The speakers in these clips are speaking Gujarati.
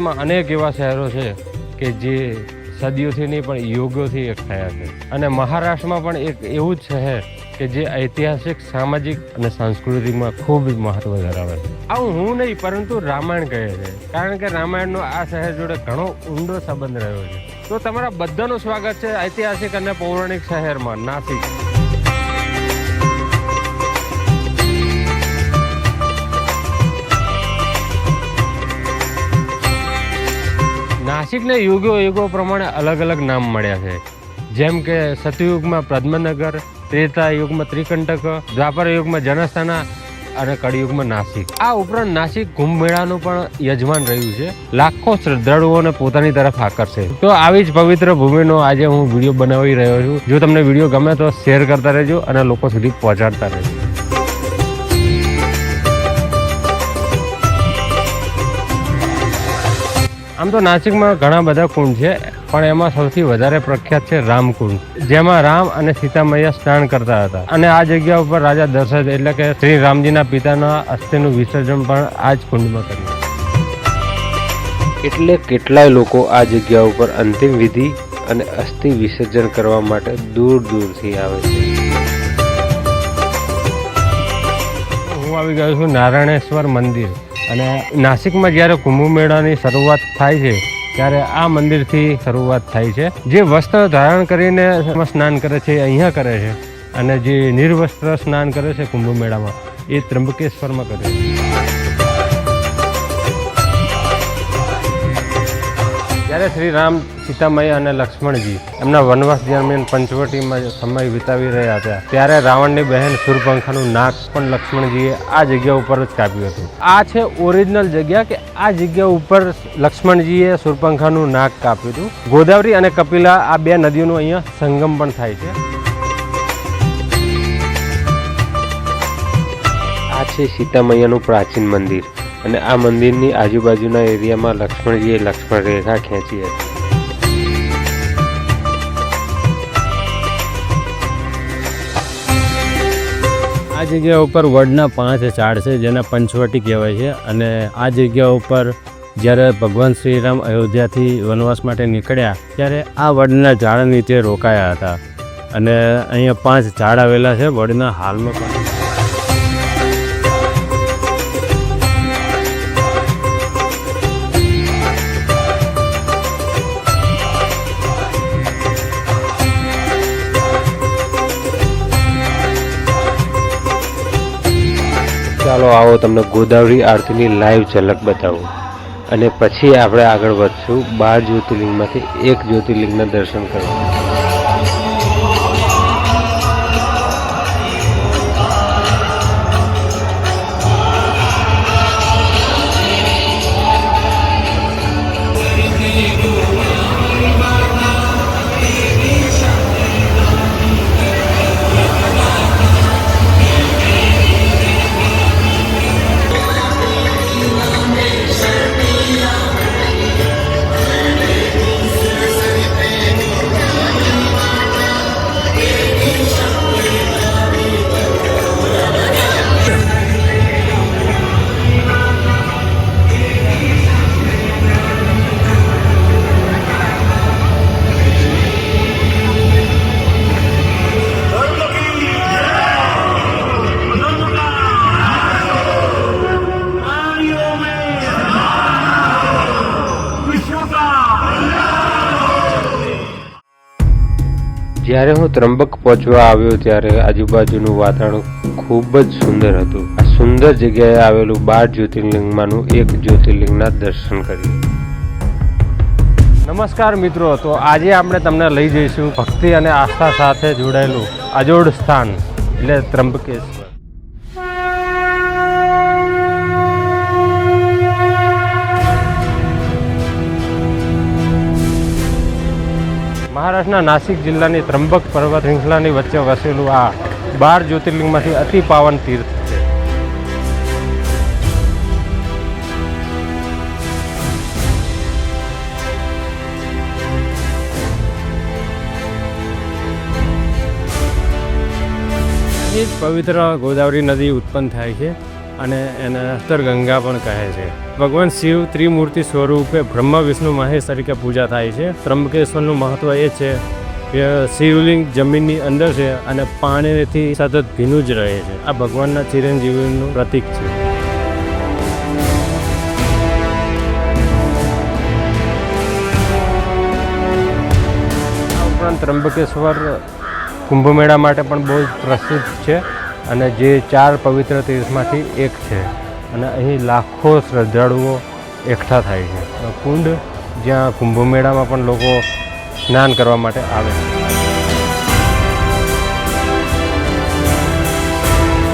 ભારતમાં અનેક એવા શહેરો છે કે જે સદીઓથી નહીં, પણ યુગોથી એક થયા છે. અને મહારાષ્ટ્રમાં પણ એક એવું જ શહેર કે જે ઐતિહાસિક, સામાજિક અને સાંસ્કૃતિકમાં ખૂબ જ મહત્વ ધરાવે છે. આવું હું નહીં, પરંતુ રામાયણ કહે છે. કારણ કે રામાયણનો આ શહેર જોડે ઘણો ઊંડો સંબંધ રહ્યો છે. તો તમારા બધાનું સ્વાગત છે ઐતિહાસિક અને પૌરાણિક શહેરમાં, નાસિક. નાસિકને યુગો યુગો પ્રમાણે અલગ અલગ નામ મળ્યા છે. જેમ કે સતયુગમાં પદ્મનગર, ત્રેતા યુગમાં ત્રિકંટક, દ્વાપર યુગમાં જનસ્થાના અને કળિયુગમાં નાસિક. આ ઉપરાંત નાસિક કુંભ મેળાનું પણ યજમાન રહ્યું છે. લાખો શ્રદ્ધાળુઓને પોતાની તરફ આકર્ષે. તો આવી જ પવિત્ર ભૂમિનો આજે હું વીડિયો બનાવી રહ્યો છું. જો તમને વીડિયો ગમે તો શેર કરતા રહેજો અને લોકો સુધી પહોંચાડતા રહેજો. આમ તો નાસિકમાં ઘણા બધા કુંડ છે પણ એમાં સૌથી વધારે પ્રખ્યાત છે રામકુંડ જેમાં રામ અને સીતા મૈયા સ્નાન કરતા હતા. અને આ જગ્યા ઉપર રાજા દશરથ એટલે કે શ્રી રામજીના પિતાના અસ્થિનું વિસર્જન પણ આ જ કુંડમાં કર્યું. એટલે કેટલાય લોકો આ જગ્યા ઉપર અંતિમ વિધિ અને અસ્થિ વિસર્જન કરવા માટે દૂર દૂરથી આવે છે. હું આવી ગયો છું નારાયણેશ્વર મંદિર. અને નાસિકમાં જ્યારે કુંભ મેળાની શરૂઆત થાય છે, ત્યારે આ મંદિરથી શરૂઆત થાય છે. જે વસ્ત્ર ધારણ કરીને સ્નાન કરે છે, અહીંયા કરે છે અને જે નિર્વસ્ત્ર સ્નાન કરે છે કુંભ મેળામાં એ ત્રંબકેશ્વરમાં કરે છે. જ્યારે શ્રી રામ સીતામય અને લક્ષ્મણજી એમના વનવાસ દરમિયાન પંચવટીમાં સમય વિતાવી રહ્યા હતા, ત્યારે રાવણની બહેન સુરપંખાનું નાક પણ લક્ષ્મણજીએ આ જગ્યા ઉપર જ કાપ્યું હતું. આ છે ઓરિજિનલ જગ્યા કે આ જગ્યા ઉપર લક્ષ્મણજીએ સુરપંખાનું નાક કાપ્યું હતું? ગોદાવરી અને કપિલા આ બે નદીઓનો અહીંયા સંગમ પણ થાય છે. આ છે સીતામૈયાનું પ્રાચીન મંદિર. અને આ મંદિરની આજુબાજુના એરિયામાં લક્ષ્મણજીએ લક્ષ્મણ રેખા ખેંચી હતી. આ જગ્યા ઉપર વડના પાંચ ઝાડ છે, જેને પંચવટી કહેવાય છે. અને આ જગ્યા ઉપર જ્યારે ભગવાન શ્રીરામ અયોધ્યાથી વનવાસ માટે નીકળ્યા, ત્યારે આ વડના ઝાડ નીચે રોકાયા હતા. અને અહીંયા પાંચ ઝાડ આવેલા છે, વડના હાલમાં પણ. ચાલો આવો તમને ગોદાવરી આરતીની લાઈવ ઝલક બતાવું. અને પછી આપણે આગળ વધશું બાર જ્યોતિર્લિંગમાંથી એક જ્યોતિર્લિંગના દર્શન કરવા. જ્યારે હું ત્રંબક પહોંચવા આવ્યો ત્યારે આજુબાજુનું વાતાવરણ ખૂબ જ સુંદર હતું. આ સુંદર જગ્યાએ આવેલું બાર જ્યોતિર્લિંગમાંનું એક જ્યોતિર્લિંગના દર્શન કર્યું નમસ્કાર મિત્રો, તો આજે આપણે તમને લઈ જઈશું ભક્તિ અને આસ્થા સાથે જોડાયેલું અજોડ સ્થાન, એટલે ત્રંબકેશ્વર. મહારાષ્ટ્રના નાસિક જિલ્લાની ત્રંબક પર્વત શૃંખલાની વચ્ચે વસેલું આ બાર જ્યોતિર્લિંગમાંથી અતિ પાવન તીર્થ છે. પવિત્ર ગોદાવરી નદી ઉત્પન્ન થાય છે. અને એને અંતરગંગા પણ કહે છે. ભગવાન શિવ ત્રિમૂર્તિ સ્વરૂપે બ્રહ્મા, વિષ્ણુ, મહેશ તરીકે પૂજા થાય છે. ત્રંબકેશ્વરનું મહત્વ એ છે કે શિવલિંગ જમીનની અંદર છે અને પાણીથી સતત ભીનું જ રહે છે. આ ભગવાનના ચિરંજીવીનું પ્રતીક છે. ઉપરાંત ત્રંબકેશ્વર કુંભમેળા માટે પણ બહુ જ પ્રસિદ્ધ છે. અને જે ચાર પવિત્ર તીર્થમાંથી એક છે. અને અહીં લાખો શ્રદ્ધાળુઓ એકઠા થાય છે. કુંડ જ્યાં કુંભ મેળામાં પણ લોકો સ્નાન કરવા માટે આવે છે.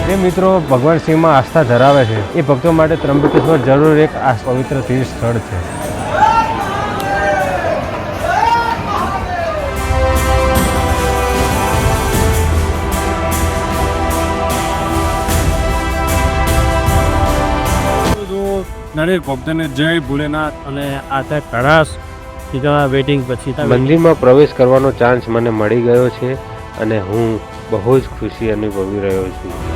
જે મિત્રો ભગવાન શિવમાં આસ્થા ધરાવે છે, એ ભક્તો માટે ત્રંબકેશ્વર જરૂર એક આ પવિત્ર તીર્થ સ્થળ છે. દરેક ભક્તને જય ભોલેનાથ અને આ ત્યાં કળાશ સીધા વેટિંગ પછી મંદિરમાં પ્રવેશ કરવાનો ચાન્સ મને મળી ગયો છે અને હું બહુ જ ખુશી અનુભવી રહ્યો છું.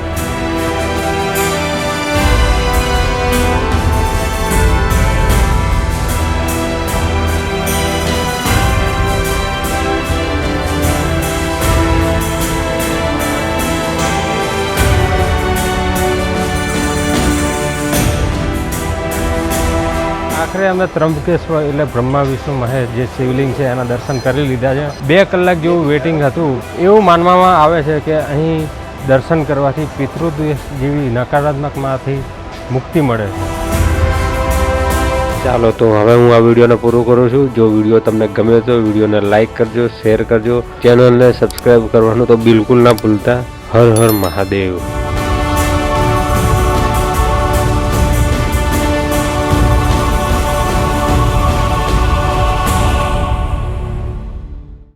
આખરે અમે ત્રંબકેશ્વર એટલે બ્રહ્મા, વિષ્ણુ, મહેશ જે શિવલિંગ છે એના દર્શન કરી લીધા છે. બે કલાક જેવું વેટિંગ હતું. એવું માનવામાં આવે છે કે અહીં દર્શન કરવાથી પિતૃદ્વેષ જેવી નકારાત્મકમાંથી મુક્તિ મળે છે. ચાલો, તો હવે હું આ વિડીયોને પૂરો કરું છું. જો વીડિયો તમને ગમ્યો તો વિડીયોને લાઈક કરજો શેર કરજો. ચેનલને સબસ્ક્રાઈબ કરવાનું તો બિલકુલ ના ભૂલતા. હર હર મહાદેવ.